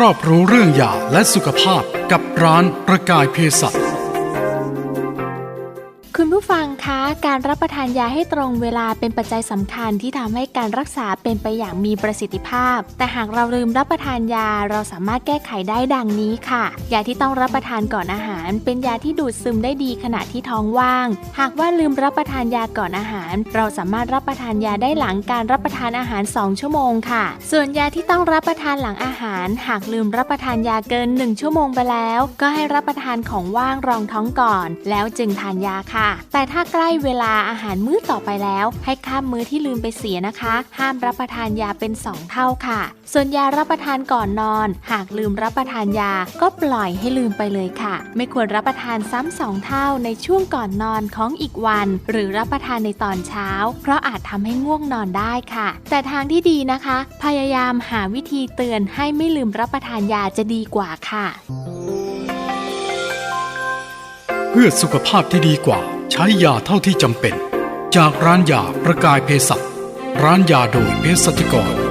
รอบรู้เรื่องยาและสุขภาพกับร้านประกายเภสัชคุณ ผู้ฟังคะการรับประทานยาให้ตรงเวลาเป็นปัจจัยสำคัญที่ทำให้การรักษาเป็นไปอย่างมีประสิทธิภาพ แต่หากเราลืมรับประทานยาเราสามารถแก้ไขได้ดังนี้ค่ะ ยาที่ต้องรับประทานก่อนอาหาร เป็นยาที่ดูดซึมได้ดีขณะที่ท้องว่าง หากว่าลืมรับประทานยาก่อนอาหาร เราสามารถรับประทานยาได้หลังการรับประทานอาหาร 2 ชั่วโมงค่ะ ส่วนยาที่ต้องรับประทานหลังอาหาร หากลืมรับประทานยาเกิน 1 ชั่วโมงไปแล้ว ก็ให้รับประทานของว่างรองท้องก่อน แล้วจึงทานยาค่ะแต่ถ้าใกล้เวลาอาหารมื้อต่อไปแล้ว ให้ข้ามมื้อที่ลืมไปเสียนะคะ ห้ามรับประทานยาเป็น 2 เท่าค่ะ ส่วนยารับประทานก่อนนอน หากลืมรับประทานยาก็ปล่อยให้ลืมไปเลยค่ะ ไม่ควรรับประทานซ้ำสองเท่าในช่วงก่อนนอนของอีกวัน หรือรับประทานในตอนเช้า เพราะอาจทำให้ง่วงนอนได้ค่ะ แต่ทางที่ดีนะคะ พยายามหาวิธีเตือนให้ไม่ลืมรับประทานยาจะดีกว่าค่ะ เพื่อสุขภาพที่ดีกว่า ใช้ยาเท่าที่จำเป็น จากร้านยาประกายเภสัชร้านยาโดยเภสัชกร